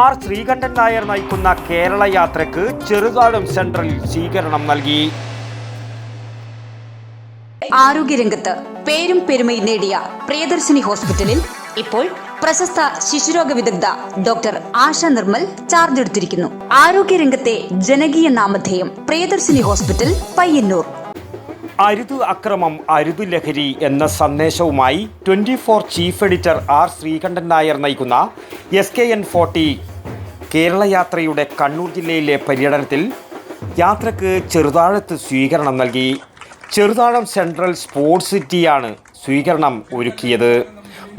R Sreekandan Nair നയിക്കുന്ന കേരള യാത്രയ്ക്ക് ചെറുതാഴം സെൻട്രലിൽ സ്വീകരണം നൽകി. ആരോഗ്യരംഗത്ത് പേരും പെരുമയും നേടിയ പ്രിയദർശിനി ഹോസ്പിറ്റലിൽ ഇപ്പോൾ പ്രശസ്ത ശിശുരോഗ വിദഗ്ധ ഡോക്ടർ ആശ നിർമ്മൽ ചാർജ് എടുത്തിരിക്കുന്നു. ആരോഗ്യരംഗത്തെ ജനകീയ നാമധേയം പ്രിയദർശിനി ഹോസ്പിറ്റൽ പയ്യന്നൂർ. അരുത് അക്രമം അരുത് ലഹരി എന്ന സന്ദേശവുമായി twenty four chief editor R Sreekandan Nair നയിക്കുന്ന S K N forty Kerala യാത്രയുടെ കണ്ണൂർ ജില്ലയിലെ പര്യടനത്തിൽ യാത്രയ്ക്ക് ചെറുതാഴത്ത് സ്വീകരണം നൽകി. ചെറുതാഴം സെൻട്രൽ സ്പോർട്സ് സിറ്റിയാണ് സ്വീകരണം ഒരുക്കിയത്.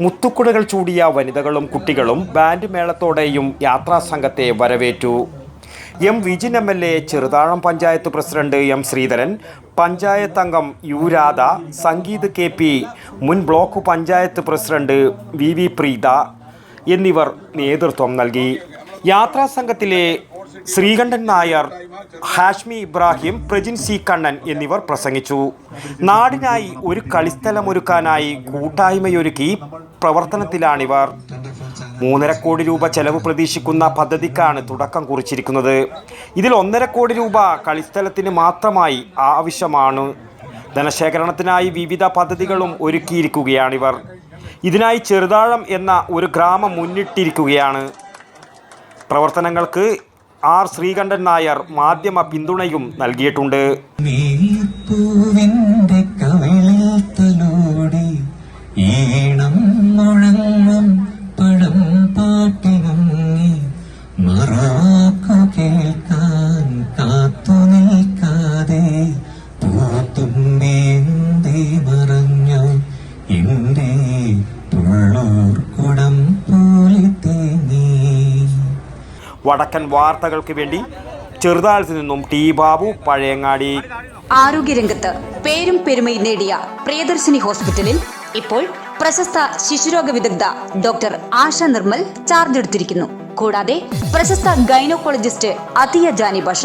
മുത്തുക്കുടകൾ ചൂടിയ വനിതകളും കുട്ടികളും ബാൻഡ് മേളത്തോടെയും യാത്രാ സംഘത്തെ വരവേറ്റു. M Vijin M L A Cheruthazham panchayat president M Sreedharan panchayat അംഗം U Radha Sangeeth K P മുൻ block panchayat president V V Preetha എന്നിവർ നേതൃത്വം നൽകി. യാത്രാ സംഘത്തിലെ ശ്രീകണ്ഠൻ നായർ ഹാഷ്മി ഇബ്രാഹിം പ്രജിൻ സി കണ്ണൻ എന്നിവർ പ്രസംഗിച്ചു. നാടിനായി ഒരു കളിസ്ഥലമൊരുക്കാനായി കൂട്ടായ്മയൊരുക്കി പ്രവർത്തനത്തിലാണിവർ. മൂന്നര കോടി രൂപ ചെലവ് പ്രതീക്ഷിക്കുന്ന പദ്ധതിക്കാണ് തുടക്കം കുറിച്ചിരിക്കുന്നത്. ഇതിൽ ഒന്നര കോടി രൂപ കളിസ്ഥലത്തിന് മാത്രമായി ആവശ്യമാണ്. ധനശേഖരണത്തിനായി വിവിധ പദ്ധതികളും ഒരുക്കിയിരിക്കുകയാണിവർ. ഇതിനായി ചെറുതാഴം എന്ന ഒരു ഗ്രാമം മുന്നിട്ടിരിക്കുകയാണ്. പ്രവർത്തനങ്ങൾക്ക് ആർ ശ്രീകണ്ഠൻ നായർ മാധ്യമ പിന്തുണയും നൽകിയിട്ടുണ്ട്. വടക്കൻ വാർത്തകൾക്ക് വേണ്ടി ചെറുതാഴത്ത് നിന്നും ടി ബാബു പഴയങ്ങാടി. ആരോഗ്യരംഗത്ത് പേരും പെരുമയും നേടിയ പ്രിയദർശിനി ഹോസ്പിറ്റലിൽ ഇപ്പോൾ പ്രശസ്ത ശിശുരോഗ വിദഗ്ധ ഡോക്ടർ ആശ നിർമ്മൽ ചാർജ് എടുത്തിരിക്കുന്നു. കൂടാതെ പ്രശസ്ത ഗൈനോക്കോളജിസ്റ്റ് അതിയ ജാനി ബഷ